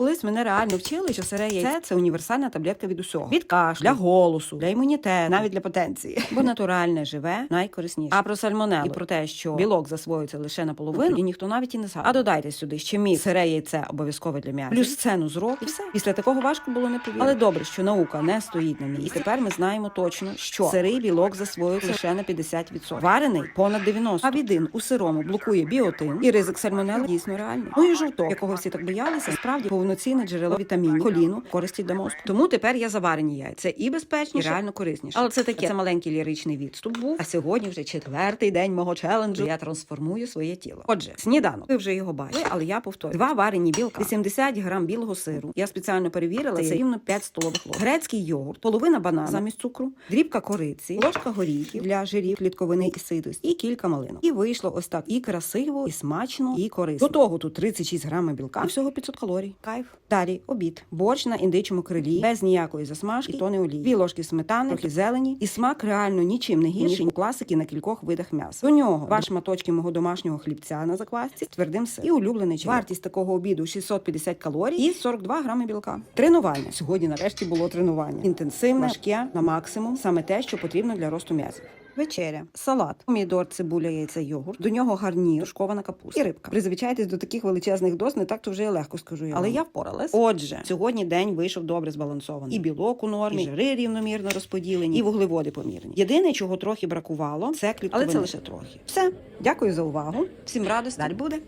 Колись мене реально вчили, що сире яйце – це універсальна таблетка від усього. Від кашлю, для голосу, для імунітету, навіть для потенції. Бо натуральне живе найкорисніше. А про сальмонелу і про те, що білок засвоюється лише наполовину, і ніхто навіть і не згадує. А додайте сюди ще міф. Сире яйце обов'язкове для м'яса. Плюс сцену з року. І все. Після такого важко було не повірити. Але добре, що наука не стоїть на місці. І тепер ми знаємо точно, що сирий білок засвоюється лише на 50%. Варений понад 90%. А відин у сирому блокує біотин і ризик сальмонели дійсно реальний. Ну і жовток, якого всі так боялися, справді повноцінне джерело вітамінів, коліну, користі для мозку. Тому тепер я заварені яйця. І безпечніше, і реально корисніше. Але це таке це маленький ліричний відступ був. А сьогодні вже четвертий день мого челенджу. Я трансформую своє тіло. Отже, сніданок. Ви вже його бачили, але я повторю. Два варені білка, 80 грам білого сиру. Я спеціально перевірила. Це рівно 5 столових ложок. Грецький йогурт, половина банана замість цукру, дрібка кориці, ложка горіхів для жирів, клітковини і ситості, і кілька малинок. І вийшло ось так і красиво, і смачно, і корисно. До того тут 36 грамів білка, і всього 500 калорій. Кайф. Далі обід. Борщ на індичому крилі, без ніякої засмажки, то не олії. Дві ложки сметани, трохи зелені, і смак реально нічим не гірший, ніж у класики на кількох видах м'яса. До нього два шматочки мого домашнього хлібця на заквасці з твердим сиром. І улюблений чай. Вартість такого обіду 650 калорій і 42 грами білка. Тренування. Сьогодні нарешті було тренування. Інтенсивне, важке, на максимум, саме те, що потрібно для росту м'язів. Вечеря, салат, помідор, цибуля, яйця, йогурт. До нього гарнір, тушкована капуста і рибка. Призвичайтесь до таких величезних доз, не так то вже і легко скажу я. Але я впоралась. Отже, сьогодні день вийшов добре збалансований. І білок у нормі, і жири рівномірно розподілені, і вуглеводи помірні. Єдине, чого трохи бракувало, це клітковини. Але це лише трохи. Все, дякую за увагу. Всім радості. Далі буде.